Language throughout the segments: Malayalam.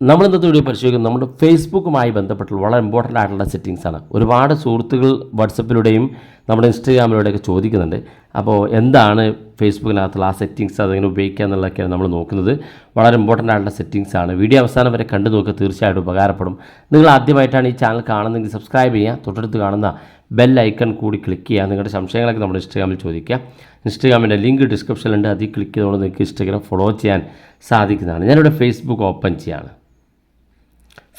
നമ്മൾ ഇന്നത്തെ വീഡിയോ പരിശോധിക്കുന്നത് നമ്മുടെ ഫേസ്ബുക്കുമായി ബന്ധപ്പെട്ടുള്ള വളരെ ഇമ്പോർട്ടന്റ് ആയിട്ടുള്ള സെറ്റിങ്സ് ആണ്. ഒരുപാട് സുഹൃത്തുക്കൾ വാട്സപ്പിലൂടെയും നമ്മുടെ ഇൻസ്റ്റഗ്രാമിലൂടെയൊക്കെ ചോദിക്കുന്നുണ്ട്. അപ്പോൾ എന്താണ് ഫേസ്ബുക്കിനകത്തുള്ള ആ സെറ്റിങ്സ് അതെങ്ങനെ ഉപയോഗിക്കുക എന്നുള്ളതൊക്കെയാണ് നമ്മൾ നോക്കുന്നത്. വളരെ ഇമ്പോർട്ടന്റ് ആയിട്ടുള്ള സെറ്റിങ്സ് ആണ്. വീഡിയോ അവസാനം വരെ കണ്ടു നോക്കുക. തീർച്ചയായിട്ടും ഉപകാരപ്പെടും. നിങ്ങൾ ആദ്യമായിട്ടാണ് ഈ ചാനൽ കാണുന്നതെങ്കിൽ സബ്സ്ക്രൈബ് ചെയ്യുക. തൊട്ടടുത്ത് കാണുന്ന ബെൽ ഐക്കൺ കൂടി ക്ലിക്ക് ചെയ്യുക. നിങ്ങളുടെ സംശയങ്ങളൊക്കെ നമ്മുടെ ഇൻസ്റ്റഗ്രാമിൽ ചോദിക്കുക. ഇൻസ്റ്റഗ്രാമിന്റെ ലിങ്ക് ഡിസ്ക്രിപ്ഷനിലുണ്ട് അതിൽ ക്ലിക്ക് ചെയ്തുകൊണ്ട് നിങ്ങൾക്ക് ഇൻസ്റ്റഗ്രാം ഫോളോ ചെയ്യാൻ സാധിക്കുന്നതാണ്. ഞാനിവിടെ ഫേസ്ബുക്ക് ഓപ്പൺ ചെയ്യാണ്.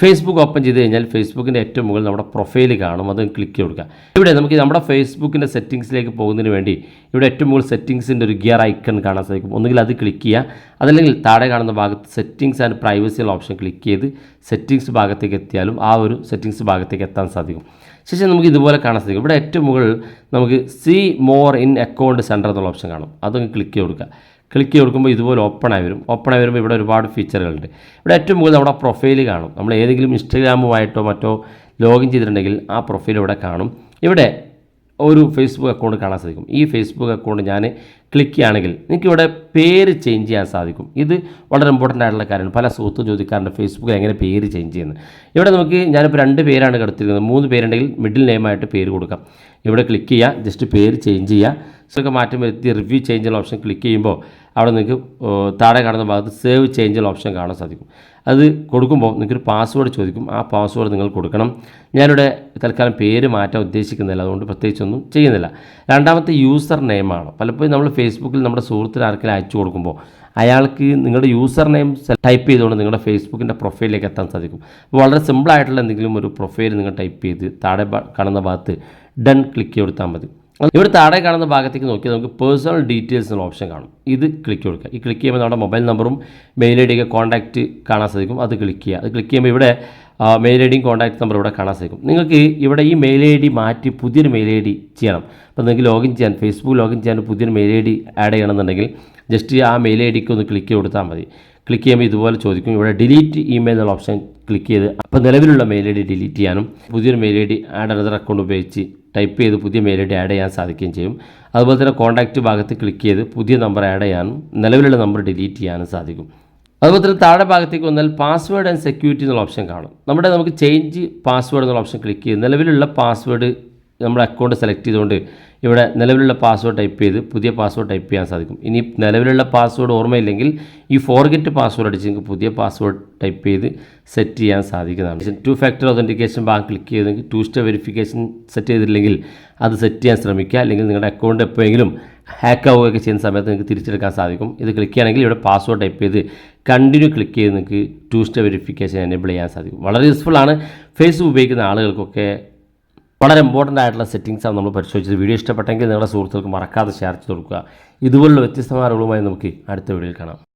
ഫേസ്ബുക്ക് ഓപ്പൺ ചെയ്ത് കഴിഞ്ഞാൽ ഫേസ്ബുക്കിന്റെ ഏറ്റവും മുകളിൽ നമ്മുടെ പ്രൊഫൈൽ കാണും. അത് ക്ലിക്ക് ചെയ്ത് കൊടുക്കുക. ഇവിടെ നമുക്ക് നമ്മുടെ ഫേസ്ബുക്കിന്റെ സെറ്റിങ്സിലേക്ക് പോകുന്നതിന് വേണ്ടി ഇവിടെ ഏറ്റവും മുകളിൽ സെറ്റിങ്സിന്റെ ഒരു ഗിയർ ഐക്കൺ കാണാൻ സാധിക്കും. ഒന്നുകിൽ അത് ക്ലിക്ക് ചെയ്യുക. അതല്ലെങ്കിൽ താഴെ കാണുന്ന ഭാഗത്ത് സെറ്റിങ്സ് ആൻഡ് പ്രൈവസി ഉള്ള ഓപ്ഷൻ ക്ലിക്ക് ചെയ്ത് സെറ്റിങ്സ് ഭാഗത്തേക്ക് എത്തിയാലും ആ ഒരു സെറ്റിങ്സ് ഭാഗത്തേക്ക് എത്താൻ സാധിക്കും. ശേഷം നമുക്ക് ഇതുപോലെ കാണാൻ സാധിക്കും. ഇവിടെ ഏറ്റവും മുകളിൽ നമുക്ക് see more in account center എന്നുള്ള ഓപ്ഷൻ കാണും. അതൊന്ന് ക്ലിക്ക് ചെയ്ത് കൊടുക്കുക. ക്ലിക്ക് ചെയ്ത് കൊടുക്കുമ്പോൾ ഇതുപോലെ ഓപ്പൺ ആയി വരും. ഓപ്പൺ ആയി വരുമ്പോൾ ഇവിടെ ഒരുപാട് ഫീച്ചറുകളുണ്ട് ഇവിടെ ഏറ്റവും മുകളിൽ നമ്മുടെ പ്രൊഫൈൽ കാണും. നമ്മൾ ഏതെങ്കിലും ഇൻസ്റ്റഗ്രാമുമായിട്ടോ മറ്റോ ലോഗിൻ ചെയ്തിട്ടുണ്ടെങ്കിൽ ആ പ്രൊഫൈൽ ഇവിടെ കാണും. ഇവിടെ ഒരു ഫേസ്ബുക്ക് അക്കൗണ്ട് കാണാൻ സാധിക്കും. ഈ ഫേസ്ബുക്ക് അക്കൗണ്ട് ഞാൻ ക്ലിക്ക് ചെയ്യുകയാണെങ്കിൽ എനിക്കിവിടെ പേര് ചേഞ്ച് ചെയ്യാൻ സാധിക്കും. ഇത് വളരെ ഇമ്പോർട്ടന്റ് ആയിട്ടുള്ള കാര്യമാണ്. പല സുഹൃത്തും ചോദിക്കാറുണ്ട് ഫേസ്ബുക്കിൽ എങ്ങനെ പേര് ചേഞ്ച് ചെയ്യുന്നത് ഇവിടെ നമുക്ക് ഞാനിപ്പോൾ രണ്ട് പേരാണ് കിടത്തിരിക്കുന്നത്. മൂന്ന് പേരുണ്ടെങ്കിൽ മിഡിൽ നെയിമായിട്ട് പേര് കൊടുക്കാം. ഇവിടെ ക്ലിക്ക് ചെയ്യുക ജസ്റ്റ് പേര് ചേഞ്ച് ചെയ്യുക. ഇതൊക്കെ മാറ്റം വരുത്തി റിവ്യൂ ചേഞ്ച് ഓപ്ഷൻ ക്ലിക്ക് ചെയ്യുമ്പോൾ അവിടെ നിങ്ങൾക്ക് താഴെ കാണുന്ന ഭാഗത്ത് സേവ് ചേഞ്ചൽ ഓപ്ഷൻ കാണാൻ സാധിക്കും. അത് കൊടുക്കുമ്പോൾ നിങ്ങൾക്കൊരു പാസ്വേഡ് ചോദിക്കും. ആ പാസ്വേഡ് നിങ്ങൾ കൊടുക്കണം. ഞാനിവിടെ തൽക്കാലം പേര് മാറ്റാൻ ഉദ്ദേശിക്കുന്നില്ല. അതുകൊണ്ട് പ്രത്യേകിച്ചൊന്നും ചെയ്യുന്നില്ല. രണ്ടാമത്തെ യൂസർ നെയിമാണ് പലപ്പോഴും നമ്മൾ ഫേസ്ബുക്കിൽ നമ്മുടെ സുഹൃത്തിന് ആർക്കെങ്കിലും അയച്ചു കൊടുക്കുമ്പോൾ അയാൾക്ക് നിങ്ങളുടെ യൂസർ നെയിം ടൈപ്പ് ചെയ്തുകൊണ്ട് നിങ്ങളുടെ ഫേസ്ബുക്കിന്റെ പ്രൊഫൈലിലേക്ക് എത്താൻ സാധിക്കും. അപ്പോൾ വളരെ സിമ്പിളായിട്ടുള്ള എന്തെങ്കിലും ഒരു പ്രൊഫൈൽ നിങ്ങൾ ടൈപ്പ് ചെയ്ത് താഴെ കാണുന്ന ഭാഗത്ത് ഡൺ ക്ലിക്ക് ചെയ്ത് കൊടുത്താൽ മതി. ഇവിടെ താഴെ കാണുന്ന ഭാഗത്തേക്ക് നോക്കി നമുക്ക് പേഴ്സണൽ ഡീറ്റെയിൽസ് എന്ന ഓപ്ഷൻ കാണും. ഇത് ക്ലിക്ക് കൊടുക്കുക. ഈ ക്ലിക്ക് ചെയ്യുമ്പോൾ നമ്മുടെ മൊബൈൽ നമ്പറും മെയിൽ ഐ ഡിയൊക്കെ കോൺടാക്റ്റ് കാണാൻ സാധിക്കും. അത് ക്ലിക്ക് ചെയ്യുക. അത് ക്ലിക്ക് ചെയ്യുമ്പോൾ ഇവിടെ മെയിൽ ഐ ഡിയും കോൺടാക്ട് നമ്പർ ഇവിടെ കാണാൻ സാധിക്കും. നിങ്ങൾക്ക് ഇവിടെ ഈ മെയിൽ ഐ ഡി മാറ്റി പുതിയൊരു മെയിൽ ഐ ഡി ചെയ്യണം. അപ്പോൾ നിങ്ങൾക്ക് ലോഗിൻ ചെയ്യാൻ ഫേസ്ബുക്ക് ലോഗിൻ ചെയ്യാൻ പുതിയൊരു മെയിൽ ഐ ഡി ആഡ് ചെയ്യണമെന്നുണ്ടെങ്കിൽ ജസ്റ്റ് ആ മെയിൽ ഐ ഡിക്ക് ഒന്ന് ക്ലിക്ക് കൊടുത്താൽ മതി. ക്ലിക്ക് ചെയ്യുമ്പോൾ ഇതുപോലെ ചോദിക്കും. ഇവിടെ ഡിലീറ്റ് ഇമെയിൽ എന്നുള്ള ഓപ്ഷൻ ക്ലിക്ക് ചെയ്ത് അപ്പോൾ നിലവിലുള്ള മെയിൽ ഐ ഡി ഡിലീറ്റ് ചെയ്യാനും പുതിയൊരു mail I D add another account ഉപയോഗിച്ച് ടൈപ്പ് ചെയ്ത് പുതിയ മെയിൽ ഐ ഡി ആഡ് ചെയ്യാൻ സാധിക്കുകയും ചെയ്യും. അതുപോലെ തന്നെ കോൺടാക്റ്റ് ഭാഗത്ത് ക്ലിക്ക് ചെയ്ത് പുതിയ നമ്പർ ആഡ് ചെയ്യാനും നിലവിലുള്ള നമ്പർ ഡിലീറ്റ് ചെയ്യാനും സാധിക്കും. അതുപോലെ തന്നെ താഴെ ഭാഗത്തേക്ക് വന്നാൽ പാസ്വേഡ് ആൻഡ് സെക്യൂരിറ്റി എന്നുള്ള ഓപ്ഷൻ കാണും. നമ്മുടെ നമുക്ക് ചേഞ്ച് പാസ്വേഡ് എന്നുള്ള ഓപ്ഷൻ ക്ലിക്ക് ചെയ്ത് നിലവിലുള്ള പാസ്വേഡ് നമ്മുടെ അക്കൗണ്ട് സെലക്ട് ചെയ്തുകൊണ്ട് ഇവിടെ നിലവിലുള്ള പാസ്വേഡ് ടൈപ്പ് ചെയ്ത് പുതിയ പാസ്വേഡ് ടൈപ്പ് ചെയ്യാൻ സാധിക്കും. ഇനി നിലവിലുള്ള പാസ്വേഡ് ഓർമ്മയില്ലെങ്കിൽ ഈ ഫോർഗെറ്റ് പാസ്വേഡ് അടിച്ച് നിങ്ങൾക്ക് പുതിയ പാസ്വേഡ് ടൈപ്പ് ചെയ്ത് സെറ്റ് ചെയ്യാൻ സാധിക്കുന്നതാണ്. ടു ഫാക്ടർ ഒതന്റിക്കേഷൻ ബാങ്ക് ക്ലിക്ക് ചെയ്തെങ്കിൽ ടു സ്റ്റെപ്പ് വെരിഫിക്കേഷൻ സെറ്റ് ചെയ്തില്ലെങ്കിൽ അത് സെറ്റ് ചെയ്യാൻ ശ്രമിക്കുക. അല്ലെങ്കിൽ നിങ്ങളുടെ അക്കൗണ്ട് എപ്പോഴെങ്കിലും ഹാക്ക് ആവുകയൊക്കെ ചെയ്യുന്ന സമയത്ത് നിങ്ങൾക്ക് തിരിച്ചെടുക്കാൻ സാധിക്കും. ഇത് ക്ലിക്ക് ചെയ്യുകയാണെങ്കിൽ ഇവിടെ പാസ്വേഡ് ടൈപ്പ് ചെയ്ത് കണ്ടിന്യൂ ക്ലിക്ക് ചെയ്ത് നിങ്ങൾക്ക് ടു സ്റ്റെപ്പ് വെരിഫിക്കേഷൻ എനേബിൾ ചെയ്യാൻ സാധിക്കും. വളരെ യൂസ്ഫുൾ ആണ്. ഫേസ്ബുക്ക് ഉപയോഗിക്കുന്ന ആളുകൾക്കൊക്കെ വളരെ ഇമ്പോർട്ടന്റ് ആയിട്ടുള്ള സെറ്റിങ്സാണ് നമ്മൾ പരിശോധിച്ചത്. വീഡിയോ ഇഷ്ടപ്പെട്ടെങ്കിൽ നിങ്ങളുടെ സുഹൃത്തുക്കൾക്ക് മറക്കാതെ ഷെയർ ചെയ്ത് കൊടുക്കുക. ഇതുപോലുള്ള വ്യത്യസ്തമായ അറിവുകളുമായി നമുക്ക് അടുത്ത വീഡിയോയിൽ കാണാം.